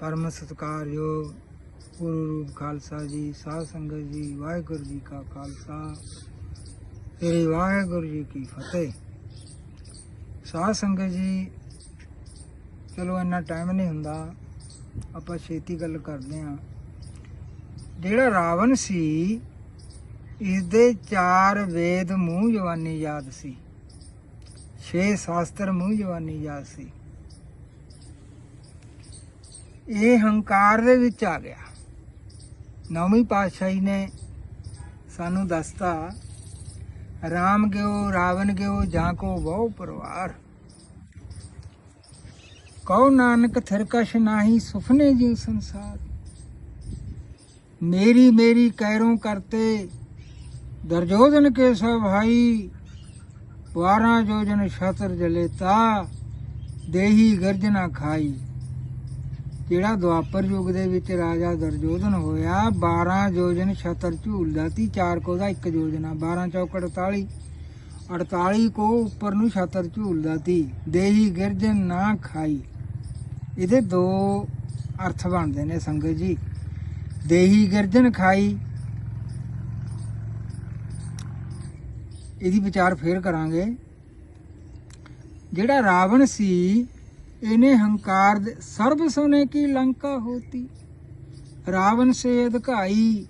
ਪਰਮ ਸਤਿਕਾਰਯੋਗ ਗੁਰੂ ਰੂਪ ਖਾਲਸਾ ਜੀ, ਸਾਧ ਸੰਗਤ ਜੀ, ਵਾਹਿਗੁਰੂ ਜੀ ਕਾ ਖਾਲਸਾ। ਸ੍ਰੀ ਵਾਹਿਗੁਰੂ ਜੀ ਕੀ ਫਤਿਹ। ਸਾਧ ਸੰਗਤ ਜੀ, ਚਲੋ ਇੰਨਾ ਟਾਈਮ ਨਹੀਂ ਹੁੰਦਾ, ਆਪਾਂ ਛੇਤੀ ਗੱਲ ਕਰਦੇ ਹਾਂ। ਜਿਹੜਾ ਰਾਵਣ ਸੀ ਇਸ ਦੇ ਚਾਰ ਵੇਦ ਮੂੰਹ ਜਵਾਨੀ ਯਾਦ ਸੀ। ਛੇ ਸ਼ਾਸਤਰ ਮੂੰਹ ਜਵਾਨੀ ਯਾਦ ਸੀ। ਇਹ ਹੰਕਾਰ ਦੇ ਵਿੱਚ ਆ ਗਿਆ। ਨੌਵੀਂ ਪਾਤਸ਼ਾਹੀ ਨੇ ਸਾਨੂੰ ਦੱਸਤਾ, ਰਾਮ ਗਿਓ, ਰਾਵਣ ਗਿਓ, ਜਾਂ ਕੋ ਬਹੁ ਪਰਿਵਾਰ। ਕਉ ਨਾਨਕ ਥਿਰਕਸ਼ ਨਾਹੀ ਸੁਫਨੇ ਜਿਉ ਸੰਸਾਰ। ਮੇਰੀ ਮੇਰੀ ਕੈਰੋਂ ਕਰਤੇ ਦਰਜੋਦਨ ਕੇ ਸਭ ਭਾਈ 12 ਜੋਜਨ ਛਤਰ ਜਲੇਤਾ, ਦੇਹੀ ਗਰਜਨਾ ਖਾਈ। ਜਿਹੜਾ ਦੁਆਪਰ ਯੁੱਗ ਦੇ ਵਿੱਚ ਰਾਜਾ ਦਰਜੋਧਨ ਹੋਇਆ? 12 ਯੋਜਨ ਛਤਰ ਝੂਲਦਾ ਸੀ, ਚਾਰ ਕੋ ਦਾ ਇੱਕ ਯੋਜਨਾ 12 ਚੌਕ 48 48 ਕੋ ਉੱਪਰ ਨੂੰ ਛਤਰ ਝੂਲਦਾ ਸੀ, ਦੇਹੀ ਗਿਰਜਨ ਨਾ ਖਾਈ। ਇਹਦੇ ਦੋ ਅਰਥ ਬਣਦੇ ਨੇ ਸੰਗਤ ਜੀ। ਦੇਹੀ ਗਿਰਜਨ ਖਾਈ। ਇਹਦੀ ਵਿਚਾਰ ਫੇਰ ਕਰਾਂਗੇ। ਜਿਹੜਾ ਰਾਵਣ ਸੀ ਇਹਨੇ ਹੰਕਾਰ ਦੇ ਸਰਬ ਸੋਨੇ ਕੀ ਲੰਕਾ ਹੋਤੀ? ਰਾਵਣ ਸੇ ਅਧਕਾਈ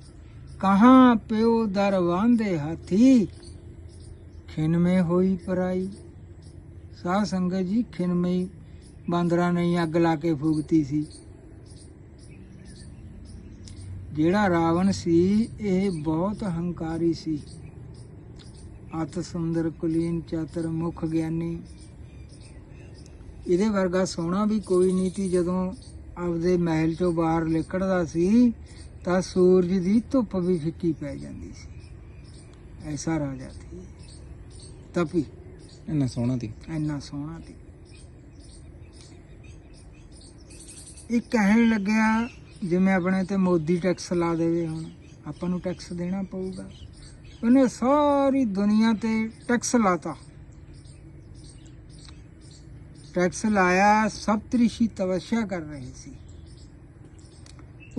ਕਹਾਂ ਪਿਓ ਦਰ ਵਾਂਦੇ ਹਾਥੀ? ਖਿਨ ਮੇ ਹੋਈ ਪਰਾਈ। ਸਾਧ ਸੰਗਤ ਜੀ ਖਿਨ ਬਾਂਦਰਾਂ ਨੇ ਅੱਗ ਲਾ ਕੇ ਫੂਕਤੀ ਸੀ। ਜਿਹੜਾ ਰਾਵਣ ਸੀ, ਇਹ ਬਹੁਤ ਹੰਕਾਰੀ ਸੀ। ਅਤ ਸੁੰਦਰ ਕੁਲੀਨ ਚਾਤਰ ਮੁਖ ਗਿਆਨੀ। ਇਹਦੇ ਵਰਗਾ ਸੋਹਣਾ ਵੀ ਕੋਈ ਨਹੀਂ ਸੀ। ਜਦੋਂ ਆਪਦੇ ਮਹਿਲ ਚੋਂ ਬਾਹਰ ਨਿਕਲਦਾ ਸੀ ਤਾਂ ਸੂਰਜ ਦੀ ਧੁੱਪ ਵੀ ਫਿੱਕੀ ਪੈ ਜਾਂਦੀ ਸੀ। ਐਸਾ ਰਾਜਾ ਸੀ। ਤਪੀ। ਇੰਨਾ ਸੋਹਣਾ ਦੀ ਇੰਨਾ ਸੋਹਣਾ ਸੀ। ਇਹ ਕਹਿਣ ਲੱਗਿਆ ਜਿਵੇਂ ਆਪਣੇ ਤੇ ਮੋਦੀ ਟੈਕਸ ਲਾ ਦੇਵੇ ਹੁਣ। ਆਪਾਂ ਨੂੰ ਟੈਕਸ ਦੇਣਾ ਪਊਗਾ। ਉਹਨੇ ਸਾਰੀ ਦੁਨੀਆ ਤੇ ਟੈਕਸ ਲਾਤਾ। ਟੈਕਸ ਲਾਇਆ ਸਭ ਰਿਸ਼ੀ ਤਪੱਸਿਆ ਕਰ ਰਹੇ ਸੀ।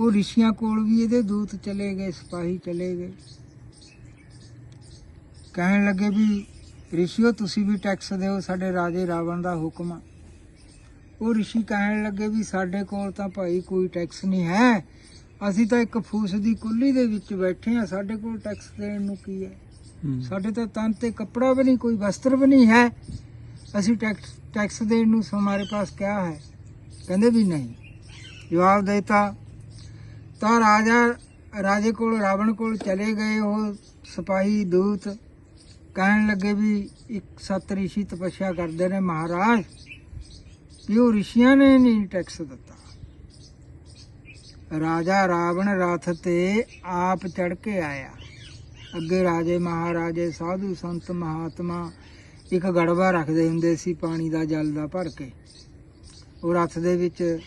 ਉਹ ਰਿਸ਼ੀਆਂ ਕੋਲ ਵੀ ਇਹਦੇ ਦੂਤ ਚਲੇ ਗਏ ਸਿਪਾਹੀ ਚਲੇ ਗਏ। ਕਹਿਣ ਲੱਗੇ ਵੀ ਰਿਸ਼ੀਓ ਤੁਸੀਂ ਵੀ ਟੈਕਸ ਦਿਓ ਸਾਡੇ ਰਾਜੇ ਰਾਵਣ ਦਾ ਹੁਕਮ ਆ। ਉਹ ਰਿਸ਼ੀ ਕਹਿਣ ਲੱਗੇ ਵੀ ਸਾਡੇ ਕੋਲ ਤਾਂ ਭਾਈ ਕੋਈ ਟੈਕਸ ਨਹੀਂ ਹੈ। ਅਸੀਂ ਤਾਂ ਇੱਕ ਫੂਸ ਦੀ ਕੁੱਲੀ ਦੇ ਵਿੱਚ ਬੈਠੇ ਆ ਸਾਡੇ ਕੋਲ ਟੈਕਸ ਦੇਣ ਨੂੰ ਕੀ ਹੈ। ਸਾਡੇ ਤਾਂ ਤਨ ਤੇ ਕੱਪੜਾ ਵੀ ਨਹੀਂ ਕੋਈ ਵਸਤਰ ਵੀ ਨਹੀਂ ਹੈ। ਅਸੀਂ ਟੈਕਸ ਟੈਕਸ ਦੇਣ ਨੂੰ ਹਮਾਰੇ ਪਾਸ ਕਿਆ ਹੈ? ਕਹਿੰਦੇ ਵੀ ਨਹੀਂ। ਜਵਾਬ ਦੇਤਾ, ਤਾਂ ਰਾਜਾ, ਰਾਜੇ ਕੋਲ, ਰਾਵਣ ਕੋਲ ਚਲੇ ਗਏ, ਉਹ ਸਿਪਾਹੀ ਦੂਤ ਕਹਿਣ ਲੱਗੇ ਵੀ ਇੱਕ ਸੱਤ ਰਿਸ਼ੀ ਤਪੱਸਿਆ ਕਰਦੇ ਨੇ ਮਹਾਰਾਜ। ਵੀ ਉਹ ਰਿਸ਼ੀਆਂ ਨੇ ਨਹੀਂ ਟੈਕਸ ਦਿੱਤਾ? ਰਾਜਾ, ਰਾਵਣ ਰਥ ਤੇ ਆਪ ਚੜ ਕੇ ਆਇਆ। ਅੱਗੇ ਰਾਜੇ, ਮਹਾਰਾਜੇ, ਸਾਧੂ ਸੰਤ, ਮਹਾਤਮਾ ਇੱਕ ਗੜਵਾ ਰੱਖਦੇ ਹੁੰਦੇ ਸੀ ਪਾਣੀ ਦਾ, ਜਲ ਦਾ ਭਰ ਕੇ। ਉਹ ਰੱਥ ਦੇ ਵਿੱਚ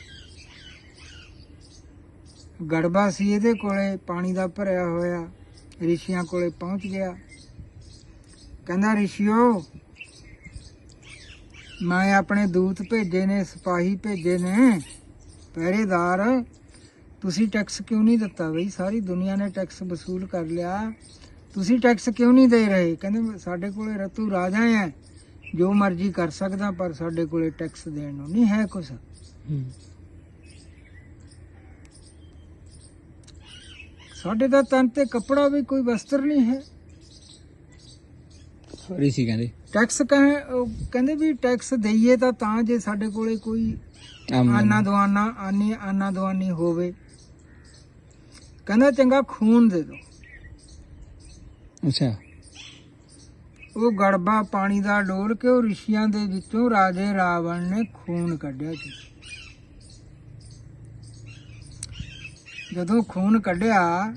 ਗੜਵਾ ਸੀ ਇਹਦੇ ਕੋਲੇ, ਪਾਣੀ ਦਾ ਭਰਿਆ ਹੋਇਆ। ਰਿਸ਼ੀਆਂ ਕੋਲੇ ਪਹੁੰਚ ਗਿਆ। ਕਹਿੰਦਾ, ਰਿਸ਼ੀਓ, ਮੈਂ ਆਪਣੇ ਦੂਤ ਭੇਜੇ ਨੇ, ਸਿਪਾਹੀ ਭੇਜੇ ਨੇ। ਪਹਿਰੇਦਾਰ, ਤੁਸੀਂ ਟੈਕਸ ਕਿਉਂ ਨਹੀਂ ਦਿੱਤਾ ਬਈ? ਸਾਰੀ ਦੁਨੀਆ ਨੇ ਟੈਕਸ ਵਸੂਲ ਕਰ ਲਿਆ। ਤੁਸੀਂ ਟੈਕਸ ਕਿਉਂ ਨਹੀਂ ਦੇ ਰਹੇ? ਕਹਿੰਦੇ ਸਾਡੇ ਕੋਲੇ ਰਤੂ ਰਾਜਾ ਹੈ। ਜੋ ਮਰਜ਼ੀ ਕਰ ਸਕਦਾ ਪਰ ਸਾਡੇ ਕੋਲੇ ਟੈਕਸ ਦੇਣ ਨੂੰ ਨਹੀਂ ਹੈ ਕੁਛ। ਸਾਡੇ ਤਾਂ ਤਨ ਤੇ ਕੱਪੜਾ ਵੀ ਕੋਈ ਵਸਤਰ ਨਹੀਂ ਹੈ। ਰਿਸ਼ੀ ਕਹਿੰਦੇ। ਟੈਕਸ ਕਹਿੰਦੇ ਵੀ ਟੈਕਸ ਦਈਏ ਤਾਂ ਤਾਂ ਜੇ ਸਾਡੇ ਕੋਲੇ ਕੋਈ ਆਨਾ ਦਵਾਨਾ ਆਨੀ ਆਨਾ ਦਵਾਨੀ ਹੋਵੇ। ਕਹਿੰਦਾ ਚੰਗਾ ਖੂਨ ਦੇ ਦਿਓ। ਅੱਛਾ। ਉਹ ਗੜਬਾ ਪਾਣੀ ਦਾ ਡੋਲ ਕੇ ਉਹ ਰਿਸ਼ੀਆਂ ਦੇ ਵਿੱਚੋਂ ਰਾਜੇ ਰਾਵਣ ਨੇ ਖੂਨ ਕੱਢਿਆ ਸੀ। ਜਦੋਂ ਖੂਨ ਕੱਢਿਆ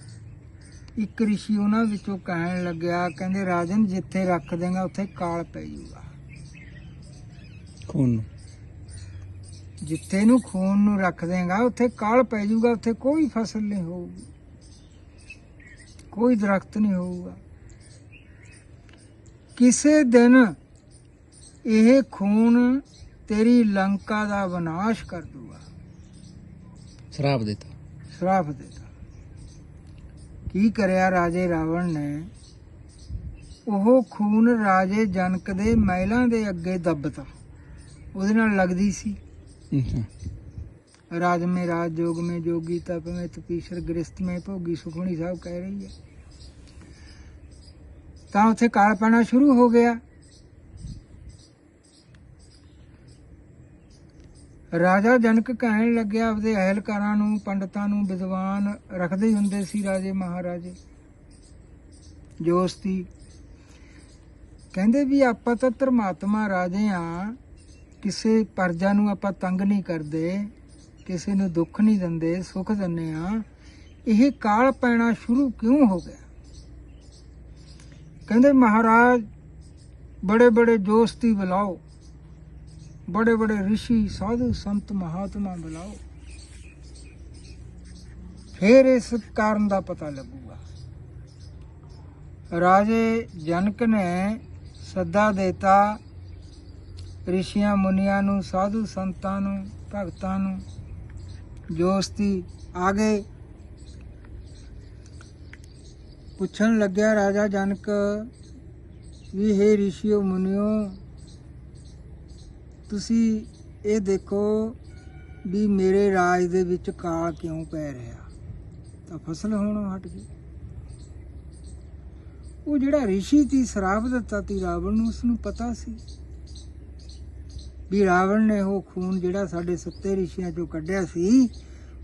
ਇੱਕ ਰਿਸ਼ੀ ਉਹਨਾਂ ਵਿੱਚੋਂ ਕਹਿਣ ਲੱਗਿਆ ਕਹਿੰਦੇ ਰਾਜਨ ਜਿੱਥੇ ਰੱਖ ਦੇਗਾ ਉੱਥੇ ਕਾਲ ਪੈ ਜਾਊਗਾ ਖੂਨ ਜਿੱਥੇ ਨੂੰ ਖੂਨ ਨੂੰ ਰੱਖ ਦੇਗਾ ਉੱਥੇ ਕਾਲ ਪੈ ਜਾਊਗਾ ਉੱਥੇ ਕੋਈ ਫਸਲ ਨਹੀਂ ਹੋਊਗੀ। ਕੋਈ ਦਰਖਤ ਨਹੀਂ ਹੋਊਗਾ। ਕਿਸੇ ਦਿਨ ਇਹ ਖੂਨ ਤੇਰੀ ਲੰਕਾ ਦਾ ਵਿਨਾਸ਼ ਕਰ ਦੂਗਾ। ਸ਼ਰਾਪ ਦਿੱਤਾ। ਸ਼ਰਾਪ ਦਿੱਤਾ। ਕੀ ਕਰਿਆ ਰਾਜੇ ਰਾਵਣ ਨੇ? ਉਹ ਖੂਨ ਰਾਜੇ ਜਨਕ ਦੇ ਮਹਿਲਾਂ ਦੇ ਅੱਗੇ ਦੱਬਤਾ। ਉਹਦੇ ਨਾਲ ਲੱਗਦੀ ਸੀ। ਰਾਜ ਮੇ ਰਾਜ ਜੋਗ ਮੇ ਜੋਗੀ ਤਪ ਮੇ ਤਪੀਸ਼ਰ ਗ੍ਰਸਤ ਮੇ ਭੋਗੀ ਸੁਖਮਣੀ ਸਾਹਿਬ ਕਹਿ ਰਹੀ ਹੈ। ਤਾਂ ਉੱਥੇ ਕਾਲ ਪੈਣਾ ਸ਼ੁਰੂ ਹੋ ਗਿਆ। ਰਾਜਾ ਜਨਕ ਕਹਿਣ ਲੱਗਿਆ, ਆਪਦੇ ਅਹਿਲਕਾਰਾਂ ਨੂੰ, ਪੰਡਤਾਂ ਨੂੰ ਵਿਦਵਾਨ ਰੱਖਦੇ ਹੀ ਹੁੰਦੇ ਸੀ ਰਾਜੇ ਮਹਾਰਾਜੇ। ਜੋਸਤੀ ਕਹਿੰਦੇ ਵੀ ਆਪਾਂ ਤਾਂ ਧਰਮਾਤਮਾ ਰਾਜੇ ਆ, ਕਿਸੇ ਪਰਜਾ ਨੂੰ ਆਪਾਂ ਤੰਗ ਨਹੀਂ ਕਰਦੇ, ਕਿਸੇ ਨੂੰ ਦੁੱਖ ਨਹੀਂ ਦਿੰਦੇ, ਸੁੱਖ ਦਿੰਦੇ ਆ। ਇਹ ਕਾਲ ਪੈਣਾ ਸ਼ੁਰੂ ਕਿਉਂ ਹੋ ਗਿਆ? ਕਹਿੰਦੇ ਮਹਾਰਾਜ, ਬੜੇ ਬੜੇ ਜੋਸਤੀ ਬੁਲਾਓ। ਬੜੇ ਬੜੇ ઋષਿ ਸਾਧੂ ਸੰਤ ਮਹਾਤਮਾ ਬੁਲਾਓ। ਫਿਰ ਇਸ ਕਾਰਨ ਦਾ ਪਤਾ ਲੱਗੂਗਾ। ਰਾਜੇ ਜਨਕ ਨੇ ਸੱਦਾ ਦੇਤਾ, ਰਿਸ਼ੀਆਂ ਮੁਨੀਆਂ ਨੂੰ, ਸਾਧੂ ਸੰਤਾਂ ਨੂੰ, ਭਗਤਾਂ ਨੂੰ ਜੋਸਤੀ ਆ ਗਏ ਪੁੱਛਣ ਲੱਗਿਆ ਰਾਜਾ ਜਨਕ ਵੀ, ਹੈ ਰਿਸ਼ੀਓ ਮੁਨਿਓ, ਤੁਸੀਂ ਇਹ ਦੇਖੋ ਵੀ ਮੇਰੇ ਰਾਜ ਦੇ ਵਿੱਚ ਕਾਲ ਕਿਉਂ ਪੈ ਰਿਹਾ? ਤਾਂ ਫਸਲ ਹੋਣੋਂ ਹਟ ਗਈ। ਉਹ ਜਿਹੜਾ ਰਿਸ਼ੀ ਸੀ, ਸ਼ਰਾਪ ਦਿੱਤਾ ਤੀ ਰਾਵਣ ਨੂੰ ਉਸ ਨੂੰ ਪਤਾ ਸੀ ਵੀ ਰਾਵਣ ਨੇ ਉਹ ਖੂਨ ਜਿਹੜਾ ਸਾਡੇ ਸੱਤੇ ਰਿਸ਼ੀਆਂ ਚੋਂ ਕੱਢਿਆ ਸੀ,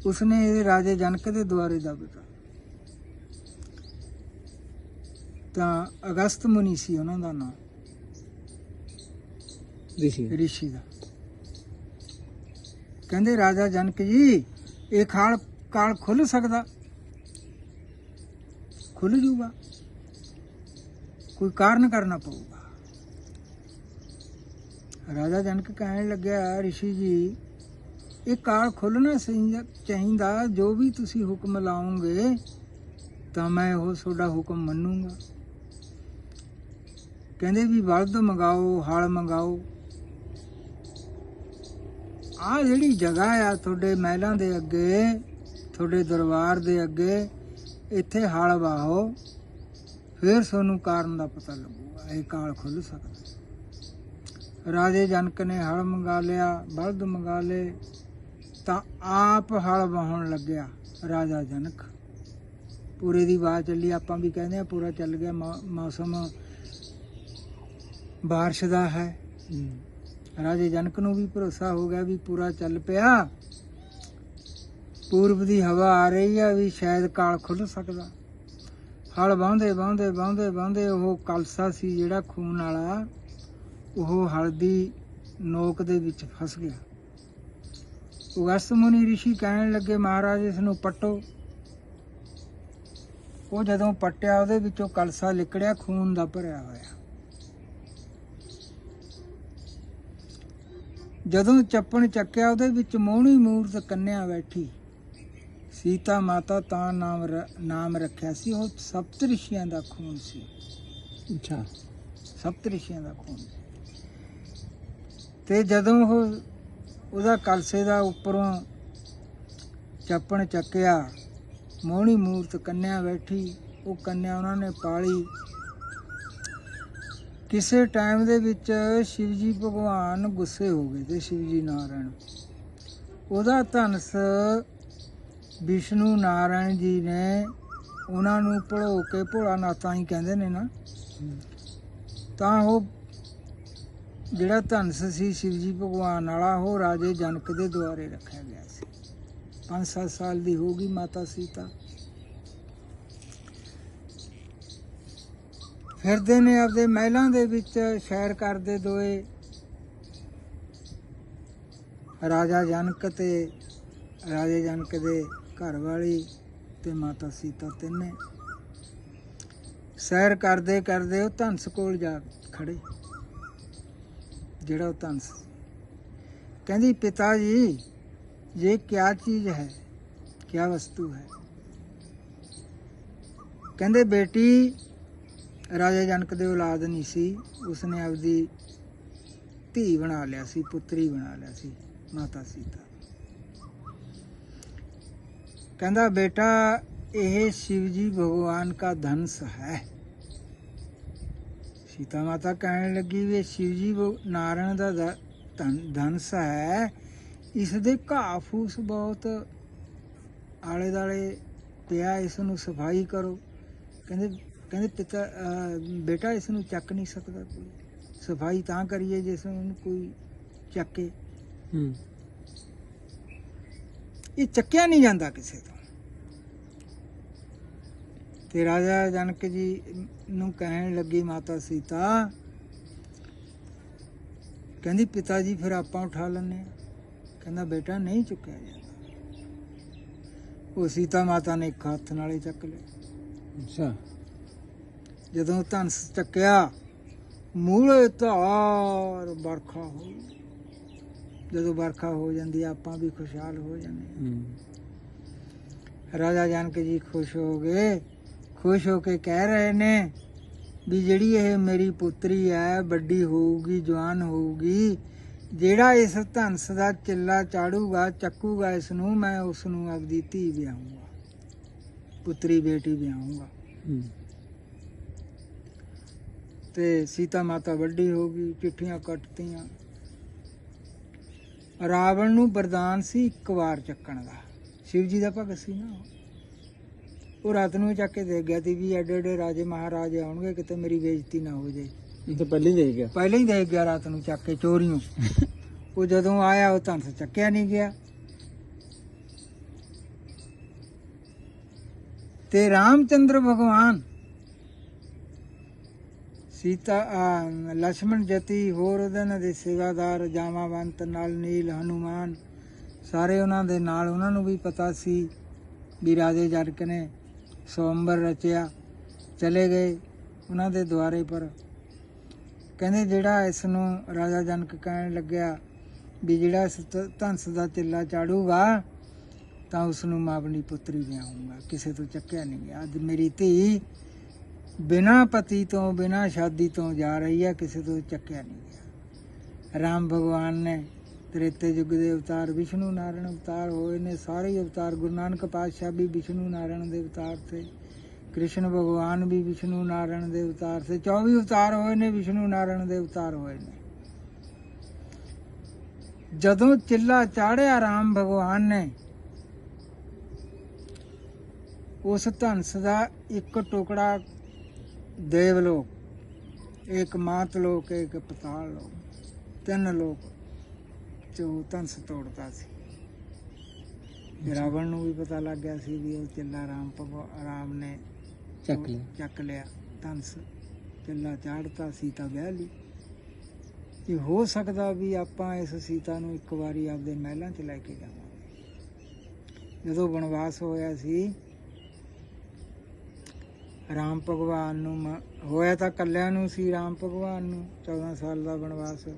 ਉਸਨੇ ਇਹ ਰਾਜੇ ਜਨਕ ਦੇ ਦੁਆਰੇ ਦੱਬਤਾ ਤਾਂ ਅਗਸਤ ਮੁਨੀ ਸੀ ਉਹਨਾਂ ਦਾ ਨਾਮ ਰਿਸ਼ੀ। ਰਿਸ਼ੀ ਦਾ। ਕਹਿੰਦੇ ਰਾਜਾ ਜਨਕ ਜੀ ਇਹ ਖਾਲ ਕਾਲ ਖੁੱਲ ਸਕਦਾ? ਖੁੱਲ ਜੂਗਾ। ਕੋਈ ਕਾਰਨ ਕਰਨਾ ਪਊਗਾ। ਰਾਜਾ ਜਨਕ ਕਹਿਣ ਲੱਗਿਆ ਰਿਸ਼ੀ ਜੀ ਇਹ ਕਾਲ ਖੁੱਲਣਾ ਚਾਹੀਦਾ ਜੋ ਵੀ ਤੁਸੀਂ ਹੁਕਮ ਲਾਓਗੇ ਤਾਂ ਮੈਂ ਉਹ ਤੁਹਾਡਾ ਹੁਕਮ ਮੰਨੂਗਾ। ਕਹਿੰਦੇ ਵੀ ਬਲਦ ਮੰਗਾਓ, ਹਲ ਮੰਗਾਓ। ਆ ਜਿਹੜੀ ਜਗ੍ਹਾ ਆ ਤੁਹਾਡੇ ਮਹਿਲਾਂ ਦੇ ਅੱਗੇ, ਤੁਹਾਡੇ ਦਰਬਾਰ ਦੇ ਅੱਗੇ, ਇੱਥੇ ਹਲ ਵਾਹੋ, ਫਿਰ ਤੁਹਾਨੂੰ ਕਾਰਨ ਦਾ ਪਤਾ ਲੱਗੂਗਾ, ਇਹ ਕਾਲ ਖੁੱਲ ਸਕਦਾ। ਰਾਜੇ ਜਨਕ ਨੇ ਹਲ ਮੰਗਾ ਲਿਆ ਬਲਦ ਮੰਗਾ ਲਏ, ਤਾਂ ਆਪ ਹਲ ਵਾਹਣ ਲੱਗਿਆ ਰਾਜਾ ਜਨਕ। ਪੂਰੇ ਦੀ ਬਾਤ ਚੱਲੀ, ਆਪਾਂ ਵੀ ਕਹਿੰਦੇ ਆ, ਪੂਰਾ ਚੱਲ ਗਿਆ ਮੌਸਮ ਬਾਰਿਸ਼ ਦਾ ਹੈ। ਰਾਜੇ ਜਨਕ ਨੂੰ ਵੀ ਭਰੋਸਾ ਹੋ ਗਿਆ ਵੀ ਪੂਰਾ ਚੱਲ ਪਿਆ। ਪੂਰਬ ਦੀ ਹਵਾ ਆ ਰਹੀ ਆ ਵੀ ਸ਼ਾਇਦ ਕਾਲ ਖੁੱਲ ਸਕਦਾ। ਹਲ ਵਾਹੁੰਦੇ ਵਾਹੁੰਦੇ ਵਾਹੁੰਦੇ ਵਾਹੁੰਦੇ ਉਹ ਕਲਸਾ ਸੀ ਜਿਹੜਾ ਖੂਨ ਵਾਲਾ, ਉਹ ਹਲਦੀ ਨੋਕ ਦੇ ਵਿੱਚ ਫਸ ਗਿਆ। ਉਗਸ ਮੁਨੀ ਰਿਸ਼ੀ ਕਹਿਣ ਲੱਗੇ, ਮਹਾਰਾਜ, ਇਸ ਨੂੰ ਪੱਟੋ। ਉਹ ਜਦੋਂ ਪੱਟਿਆ, ਉਹਦੇ ਵਿੱਚੋਂ ਕਲਸਾ ਨਿਕੜਿਆ ਖੂਨ ਦਾ ਭਰਿਆ ਹੋਇਆ। ਜਦੋਂ ਚੱਪਣ ਚੱਕਿਆ ਉਹਦੇ ਵਿੱਚ ਮੋਹਣੀ ਮੂਰਤ ਕੰਨਿਆ ਬੈਠੀ। ਸੀਤਾ ਮਾਤਾ ਤਾਂ ਨਾਮ ਰ- ਨਾਮ ਰੱਖਿਆ ਸੀ ਉਹ ਸਪਤ ਰਿਸ਼ੀਆਂ ਦਾ ਖੂਨ ਸੀ। ਅੱਛਾ। ਸਪਤ ਰਿਸ਼ੀਆਂ ਦਾ ਖੂਨ। ਤੇ ਜਦੋਂ ਉਹ ਉਹਦਾ ਕਲਸੇ ਦਾ ਉੱਪਰੋਂ ਚੱਪਣ ਚੱਕਿਆ ਮੋਹਣੀ ਮੂਰਤ ਕੰਨਿਆ ਬੈਠੀ ਉਹ ਕੰਨਿਆ ਉਹਨਾਂ ਨੇ ਪਾਲੀ। ਕਿਸੇ ਟਾਈਮ ਦੇ ਵਿੱਚ ਸ਼ਿਵਜੀ ਭਗਵਾਨ ਗੁੱਸੇ ਹੋ ਗਏ ਤੇ ਸ਼ਿਵਜੀ ਨਾਰਾਇਣ। ਉਹਦਾ ਧਨਸ ਵਿਸ਼ਨੂੰ ਨਾਰਾਇਣ ਜੀ ਨੇ ਉਹਨਾਂ ਨੂੰ ਭੜੋ ਕੇ ਭੋਲਾ ਨਾਥਾਂ ਹੀ ਕਹਿੰਦੇ ਨੇ ਨਾ। ਤਾਂ ਉਹ ਜਿਹੜਾ ਧਨਸ ਸੀ ਸ਼ਿਵਜੀ ਭਗਵਾਨ ਵਾਲਾ, ਉਹ ਰਾਜੇ ਜਨਕ ਦੇ ਦੁਆਰੇ ਰੱਖਿਆ ਗਿਆ ਸੀ। 5-7 ਸਾਲ ਦੀ ਹੋ ਗਈ ਮਾਤਾ ਸੀਤਾ। ਫਿਰਦੇ ਨੇ ਆਪਦੇ ਮਹਿਲਾਂ ਦੇ ਵਿੱਚ, ਸੈਰ ਕਰਦੇ ਦੋਏ। ਰਾਜਾ ਜਨਕ ਤੇ ਰਾਜੇ ਜਨਕ ਦੇ ਘਰ ਵਾਲੀ ਤੇ ਮਾਤਾ ਸੀਤਾ ਤਿੰਨੇ। ਸੈਰ ਕਰਦੇ ਕਰਦੇ ਉਹ ਧੰਸ ਕੋਲ ਜਾ ਖੜੇ। ਜਿਹੜਾ ਉਹ ਧੰਸ ਕਹਿੰਦੀ, ਪਿਤਾ ਜੀ ਇਹ ਕਿਆ ਚੀਜ਼ ਹੈ, ਕਿਆ ਵਸਤੂ ਹੈ? ਕਹਿੰਦੇ, ਬੇਟੀ ਰਾਜਾ ਜਨਕ ਦੇ ਔਲਾਦ ਨਹੀਂ ਸੀ, ਉਸਨੇ ਆਪਦੀ ਧੀ ਬਣਾ ਲਿਆ ਸੀ, ਪੁੱਤਰੀ ਬਣਾ ਲਿਆ ਸੀ, ਮਾਤਾ ਸੀਤਾ। ਕਹਿੰਦਾ, ਬੇਟਾ, ਇਹ ਸ਼ਿਵ ਜੀ ਭਗਵਾਨ ਦਾ ਧੰਸ ਹੈ। ਸੀਤਾ ਮਾਤਾ ਕਹਿਣ ਲੱਗੀ, ਵੀ ਸ਼ਿਵ ਜੀ ਨਾਰਾਇਣ ਦਾ ਧਨਸ ਹੈ। ਇਸ ਦੇ ਘਾਹ ਫੂਸ ਬਹੁਤ ਆਲੇ ਦਾਲੇ ਪਿਆ, ਇਸ ਨੂੰ ਸਫ਼ਾਈ ਕਰੋ। ਕਹਿੰਦੇ ਕਹਿੰਦੇ ਪਿਤਾ ਬੇਟਾ ਇਸ ਨੂੰ ਚੱਕ ਨਹੀਂ ਸਕਦਾ ਕੋਈ। ਸਫ਼ਾਈ ਤਾਂ ਕਰੀਏ ਜਿਸ ਨੂੰ ਕੋਈ ਚੱਕੇ। ਹੂੰ। ਇਹ ਚੱਕਿਆ ਨਹੀਂ ਜਾਂਦਾ ਕਿਸੇ ਤੋਂ। ਤੇ ਰਾਜਾ ਜਨਕ ਜੀ ਨੂੰ ਕਹਿਣ ਲੱਗੀ ਮਾਤਾ ਸੀਤਾ ਕਹਿੰਦੀ ਪਿਤਾ ਜੀ ਫਿਰ ਆਪਾਂ ਉਠਾ ਆ ਕਹਿੰਦਾ ਬੇਟਾ ਨਹੀਂ ਚੁੱਕਿਆ ਜਾਂਦਾ। ਉਹ ਸੀਤਾ ਮਾਤਾ ਨੇ ਇੱਕ ਹੱਥ ਨਾਲੇ ਚੱਕ ਲਿਆ। ਅੱਛਾ। ਜਦੋਂ ਧਨਸ ਚੱਕਿਆ ਮੂਲੇ ਧਾਰ ਵਰਖਾ ਹੋਈ ਜਦੋਂ ਵਰਖਾ ਹੋ ਜਾਂਦੀ ਆਪਾਂ ਵੀ ਖੁਸ਼ਹਾਲ ਹੋ ਜਾਂਦੇ ਰਾਜਾ ਜਾਨਕ ਜੀ ਖੁਸ਼ ਹੋ ਗਏ। ਖੁਸ਼ ਹੋ ਕੇ ਕਹਿ ਰਹੇ ਨੇ ਵੀ ਜਿਹੜੀ ਇਹ ਮੇਰੀ ਪੁੱਤਰੀ ਹੈ ਵੱਡੀ ਹੋਊਗੀ ਜਵਾਨ ਹੋਊਗੀ ਜਿਹੜਾ ਇਸ ਧਨਸ ਦਾ ਚਿੱਲਾ ਚਾੜੂਗਾ ਚੱਕੂਗਾ ਇਸ ਨੂੰ ਮੈਂ ਉਸ ਨੂੰ ਆਪਦੀ ਧੀ ਵਿਆਹੂੰਗਾ। ਪੁੱਤਰੀ ਬੇਟੀ ਵਿਆਹੂੰਗਾ। ਤੇ ਸੀਤਾ ਮਾਤਾ ਵੱਡੀ ਹੋ ਗਈ ਚਿੱਠੀਆਂ ਕੱਟਤੀਆਂ। ਰਾਵਣ ਨੂੰ ਵਰਦਾਨ ਸੀ ਇੱਕ ਵਾਰ ਚੱਕਣ ਦਾ। ਸ਼ਿਵ ਜੀ ਦਾ ਭਗਤ ਸੀ ਨਾ ਉਹ। ਰਾਤ ਨੂੰ ਚੱਕ ਕੇ ਦੇ ਗਿਆ ਸੀ ਵੀ ਐਡੇ ਐਡੇ ਰਾਜੇ ਮਹਾਰਾਜੇ ਆਉਣਗੇ ਕਿਤੇ ਮੇਰੀ ਬੇਇੱਜ਼ਤੀ ਨਾ ਹੋ ਜਾਏ। ਇਹ ਤਾਂ ਪਹਿਲਾਂ ਹੀ ਦੇਖ ਗਿਆ। ਪਹਿਲਾਂ ਹੀ ਦੇ ਗਿਆ ਰਾਤ ਨੂੰ ਚੱਕ ਕੇ ਚੋਰੀਆਂ ਉਹ ਜਦੋਂ ਆਇਆ ਉਹ ਧਨਸ ਚੱਕਿਆ ਨਹੀਂ ਗਿਆ। ਤੇ ਰਾਮਚੰਦਰ ਭਗਵਾਨ ਸੀਤਾ ਲక్ష్మణ ਜਤੀ ਹੋਰ ਉਹਨਾਂ ਦੇ ਸੇਵਾਦਾਰ ਜਾਮਾਵੰਤ ਨਾਲ ਨੀਲ ਹਨੂਮਾਨ। ਸਾਰੇ ਉਹਨਾਂ ਦੇ ਨਾਲ ਉਹਨਾਂ ਨੂੰ ਵੀ ਪਤਾ ਸੀ ਵੀ ਰਾਜੇ ਜਨਕ ਨੇ ਸਵੰਬਰ ਰਚਿਆ, ਚਲੇ ਗਏ ਉਹਨਾਂ ਦੇ ਦੁਆਰੇ ਪਰ। ਕਹਿੰਦੇ ਜਿਹੜਾ ਇਸ ਨੂੰ ਰਾਜਾ ਜਨਕ ਕਹਿਣ ਲੱਗਿਆ ਵੀ ਜਿਹੜਾ ਧੰਸ ਦਾ ਚਿੱਲਾ ਚਾੜੂਗਾ, ਤਾਂ ਉਸ ਨੂੰ ਮਾਂ ਆਪਣੀ ਪੁੱਤਰੀ ਵਿਆਹੂੰਗਾ ਕਿਸੇ ਤੋਂ ਚੱਕਿਆ ਨਹੀਂ ਗਿਆ। ਅੱਜ ਮੇਰੀ ਧੀ ਬਿਨਾ ਪਤੀ ਤੋਂ, ਬਿਨਾਂ ਸ਼ਾਦੀ ਤੋਂ ਜਾ ਰਹੀ ਹੈ, ਕਿਸੇ ਤੋਂ ਚੱਕਿਆ ਨਹੀਂ ਗਿਆ। ਰਾਮ ਭਗਵਾਨ ਨੇ ਤ੍ਰੇਤੇ ਯੁੱਗ ਦੇ ਅਵਤਾਰ ਵਿਸ਼ਨੂੰ ਨਾਰਾਇਣ ਅਵਤਾਰ ਹੋਏ ਨੇ, ਸਾਰੇ ਅਵਤਾਰ ਗੁਰੂ ਨਾਨਕ ਪਾਤਸ਼ਾਹ ਵੀ ਵਿਸ਼ਨੂੰ ਨਾਰਾਇਣ ਦੇ ਅਵਤਾਰ ਤੇ, ਕ੍ਰਿਸ਼ਨ ਭਗਵਾਨ ਵੀ ਵਿਸ਼ਨੂੰ ਨਾਰਾਇਣ ਦੇ ਅਵਤਾਰ ਤੇ 24 ਅਵਤਾਰ ਹੋਏ ਨੇ, ਵਿਸ਼ਨੂੰ ਨਾਰਾਇਣ ਦੇ ਅਵਤਾਰ ਹੋਏ ਨੇ। ਜਦੋਂ ਚਿੱਲਾ ਚਾੜਿਆ, ਰਾਮ ਭਗਵਾਨ ਨੇ, ਉਸ ਧਨਸ ਦਾ ਇੱਕ ਟੁਕੜਾ ਦੇਵਲੋਕ ਇੱਕ ਮਾਤ ਲੋਕ ਇੱਕ ਪਤਾਲ ਲੋਕ ਤਿੰਨ ਲੋਕ ਚੋ ਧਨਸ ਤੋੜਦਾ ਸੀ। ਰਾਵਣ ਨੂੰ ਵੀ ਪਤਾ ਲੱਗ ਗਿਆ ਸੀ ਵੀ ਉਹ ਚਿੱਲਾ ਰਾਮ ਭਗਵਾਨ ਰਾਮ ਨੇ ਚੱਕ ਲਿਆ। ਚੱਕ ਲਿਆ ਧਨਸ ਚਿੱਲਾ ਚਾੜਤਾ ਸੀਤਾ ਵਿਆਹ ਲਈ। ਇਹ ਹੋ ਸਕਦਾ ਵੀ ਆਪਾਂ ਇਸ ਸੀਤਾ ਨੂੰ ਇੱਕ ਵਾਰੀ ਆਪਦੇ ਮਹਿਲਾਂ 'ਚ ਲੈ ਕੇ ਜਾਵਾਂਗੇ। ਜਦੋਂ ਬਨਵਾਸ ਹੋਇਆ ਸੀ ਰਾਮ ਭਗਵਾਨ ਨੂੰ ਮ- ਹੋਇਆ ਤਾਂ ਕੱਲਿਆਂ ਨੂੰ ਸੀ ਰਾਮ ਭਗਵਾਨ ਨੂੰ 14 ਸਾਲ ਦਾ ਵਨਵਾਸ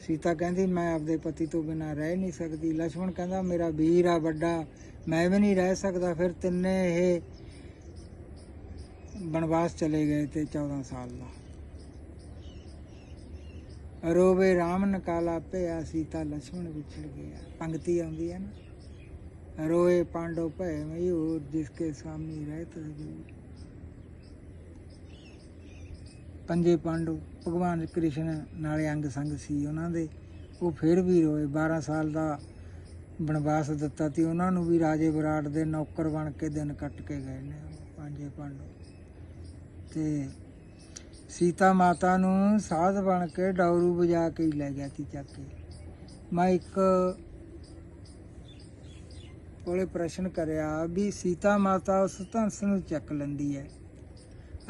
ਸੀਤਾ ਕਹਿੰਦੀ ਮੈਂ ਆਪਦੇ ਪਤੀ ਤੋਂ ਬਿਨਾ ਰਹਿ ਨਹੀਂ ਸਕਦੀ। ਲక్ష్మణ ਕਹਿੰਦਾ ਮੇਰਾ ਵੀਰ ਆ ਵੱਡਾ ਮੈਂ ਵੀ ਨਹੀਂ ਰਹਿ ਸਕਦਾ। ਫਿਰ ਤਿੰਨੇ ਇਹ ਬਨਵਾਸ ਚਲੇ ਗਏ ਤੇ 14 ਸਾਲ ਦਾ। ਰੋਵੇ RAM ਨਿਕਾਲਾ ਭਿਆ ਸੀਤਾ ਲక్ష్మణ ਵਿਛੜ ਗਿਆ। ਪੰਗਤੀ ਆਉਂਦੀ ਹੈ ਨਾ। ਰੋਏ ਪਾਂਡੋ ਭੈ ਮਯੂਰ ਜਿਸ ਕੇ ਸਾਹਮਣੇ ਰਹਿਤ ਹਜੂਰ। ਪੰਜੇ ਪਾਂਡੂ ਭਗਵਾਨ ਕ੍ਰਿਸ਼ਨ ਨਾਲੇ ਅੰਗ ਸੰਗ ਸੀ ਉਹਨਾਂ ਦੇ। ਉਹ ਫਿਰ ਵੀ ਰੋਏ 12 ਸਾਲ ਦਾ ਬਨਵਾਸ ਦਿੱਤਾ ਤੇ ਉਹਨਾਂ ਨੂੰ ਵੀ ਰਾਜੇ ਵਿਰਾਟ ਦੇ ਨੌਕਰ ਬਣ ਕੇ ਦਿਨ ਕੱਟ ਕੇ ਗਏ ਨੇ ਉਹ ਪੰਜੇ ਪਾਂਡੂ। ਤੇ ਸੀਤਾ ਮਾਤਾ ਨੂੰ ਸਾਧ ਬਣ ਕੇ ਡੌਰੂ ਵਜਾ ਕੇ ਹੀ ਲੈ ਗਿਆ ਸੀ ਚੱਕ ਕੇ। ਮੈਂ ਇੱਕ ਕੋਲੇ ਪ੍ਰਸ਼ਨ ਕਰਿਆ ਵੀ ਸੀਤਾ ਮਾਤਾ ਉਸ ਧਨਸ ਨੂੰ ਚੱਕ ਲੈਂਦੀ ਹੈ।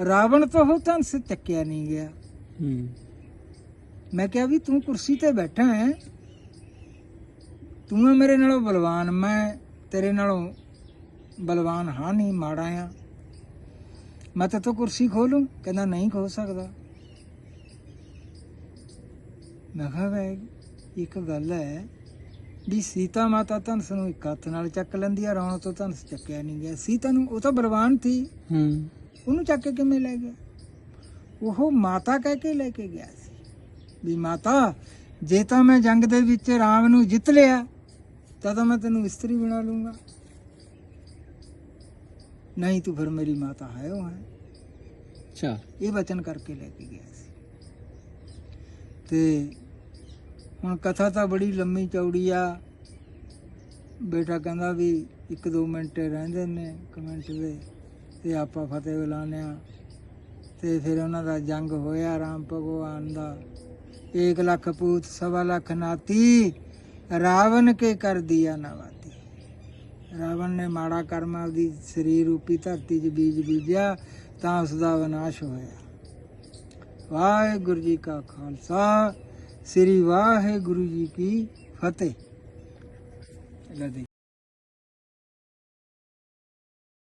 ਰਾਵਣ ਤੋਂ ਉਹ ਧਨਸ ਚੱਕਿਆ ਨਹੀਂ ਗਿਆ। ਹੂੰ। ਮੈਂ ਕਿਹਾ ਵੀ ਤੂੰ ਕੁਰਸੀ ਤੇ ਬੈਠਾ ਹੈ। ਤੂੰ ਹੈ ਮੇਰੇ ਨਾਲੋਂ ਬਲਵਾਨ ਮੈਂ ਤੇਰੇ ਨਾਲੋਂ ਬਲਵਾਨ ਹਾਂ ਨਹੀਂ ਮਾੜਾ ਆ। ਮੈਂ ਤੇ ਤੋ ਕੁਰਸੀ ਖੋਲੂੰ ਕਹਿੰਦਾ ਨਹੀਂ ਖੋ ਸਕਦਾ। ਮੈਂ ਕਿਹਾ ਵੇ ਇੱਕ ਗੱਲ ਹੈ ਵੀ ਸੀਤਾ ਮਾਤਾ ਧਨਸ ਨੂੰ ਇੱਕ ਹੱਥ ਨਾਲ ਚੱਕ ਲੈਂਦੀ ਆ ਰਾਵਣ ਤੋਂ ਧਨਸ ਚੱਕਿਆ ਨਹੀਂ ਗਿਆ। ਸੀਤਾ ਨੂੰ ਉਹ ਤਾਂ ਬਲਵਾਨ ਸੀ। ਹੂੰ। ਉਹਨੂੰ ਚੱਕ ਕੇ ਕਿਵੇਂ ਲੈ ਗਿਆ ਉਹ ਮਾਤਾ ਕਹਿ ਕੇ ਲੈ ਕੇ ਗਿਆ ਸੀ। ਵੀ ਮਾਤਾ ਜੇ ਤਾਂ ਮੈਂ ਜੰਗ ਦੇ ਵਿੱਚ ਰਾਮ ਨੂੰ ਜਿੱਤ ਲਿਆ ਤਾਂ ਤਾਂ ਮੈਂ ਤੈਨੂੰ ਇਸਤਰੀ ਬਣਾ ਲੂੰਗਾ। ਨਹੀਂ ਤੂੰ ਫਿਰ ਮੇਰੀ ਮਾਤਾ ਹੈ ਉਹ ਹੈ। ਅੱਛਾ। ਇਹ ਵਚਨ ਕਰਕੇ ਲੈ ਕੇ ਗਿਆ ਸੀ। ਤੇ ਹੁਣ ਕਥਾ ਤਾਂ ਬੜੀ ਲੰਮੀ ਚੌੜੀ ਆ। ਬੇਟਾ ਕਹਿੰਦਾ ਵੀ ਇੱਕ ਦੋ ਮਿੰਟ ਰਹਿੰਦੇ ਨੇ ਕਮੈਂਟ ਦੇ। ਤੇ ਆਪਾਂ ਫਤਿਹ ਬੁਲਾਉਂਦੇ ਆ ਤੇ ਫਿਰ ਉਹਨਾਂ ਦਾ ਜੰਗ ਹੋਇਆ ਰਾਮ ਭਗਵਾਨ ਦਾ। 1 ਲੱਖ ਪੂਤ, ਸਵਾ ਲੱਖ ਨਾਤੀ, ਰਾਵਣ ਕੇ ਕਰ ਦਿਆ ਨਵਾਤੀ। ਰਾਵਣ ਨੇ ਮਾੜਾ ਕਰਮ ਆਪਦੀ ਸਰੀਰ ਰੂਪੀ ਧਰਤੀ 'ਚ ਬੀਜ ਬੀਜਿਆ, ਤਾਂ ਉਸ ਦਾ ਵਿਨਾਸ਼ ਹੋਇਆ। ਵਾਹਿਗੁਰੂ ਜੀ ਕਾ ਖਾਲਸਾ, ਸ੍ਰੀ ਵਾਹਿਗੁਰੂ ਜੀ ਕੀ ਫਤਿਹ। ਲੈ